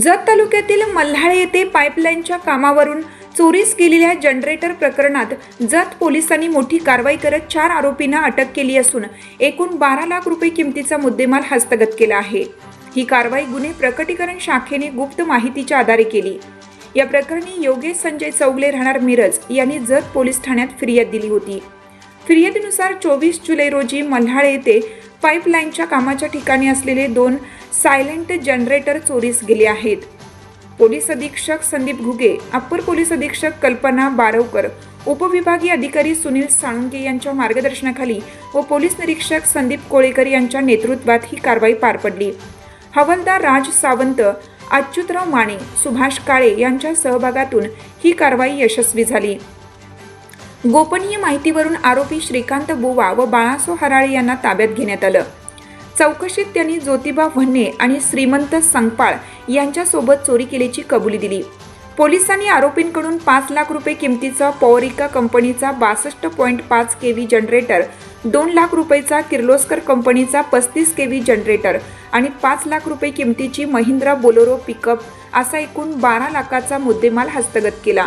जत तालुक्यातील मल्हाळे येथे पाईपलाईनच्या कामावरून चोरीस गेलेल्या जनरेटर प्रकरणात जत पोलिसांनी मोठी कारवाई करत चार आरोपींना अटक केली असून एकूण बारा लाख रुपये किमतीचा मुद्देमाल हस्तगत केला आहे. ही कारवाई गुन्हे प्रकटीकरण शाखेने गुप्त माहितीच्या आधारे केली. या प्रकरणी योगेश संजय चौगले राहणार मिरज यांनी जत पोलीस ठाण्यात फिर्याद दिली होती. फिर्यादीनुसार चोवीस जुलै रोजी मल्हाळे येथे पाईपलाईनच्या कामाच्या ठिकाणी असलेले दोन सायलेंट जनरेटर चोरीस गेले आहेत. पोलीस अधीक्षक संदीप घुगे अप्पर पोलीस अधीक्षक कल्पना बारवकर उपविभागीय अधिकारी सुनील साळुंके यांच्या मार्गदर्शनाखाली व पोलीस निरीक्षक संदीप कोळेकर यांच्या नेतृत्वात ही कारवाई पार पडली. हवालदार राज सावंत अच्युतराव माने सुभाष काळे यांच्या सहभागातून ही कारवाई यशस्वी झाली. गोपनीय माहितीवरून आरोपी श्रीकांत बुवा व बाळासो हराळे यांना ताब्यात घेण्यात आलं. चौकशीत त्यांनी ज्योतिबा भन्ने आणि श्रीमंत संगपाळ यांच्यासोबत चोरी केल्याची कबुली दिली. पोलिसांनी आरोपींकडून पाच लाख रुपये किमतीचा पॉवरिका कंपनीचा बासष्ट पॉईंट पाच के व्ही जनरेटर दोन लाख रुपयेचा किर्लोस्कर कंपनीचा पस्तीस के व्ही जनरेटर आणि पाच लाख रुपये किमतीची महिंद्रा बोलोरो पिकअप असा एकूण बारा लाखाचा मुद्देमाल हस्तगत केला.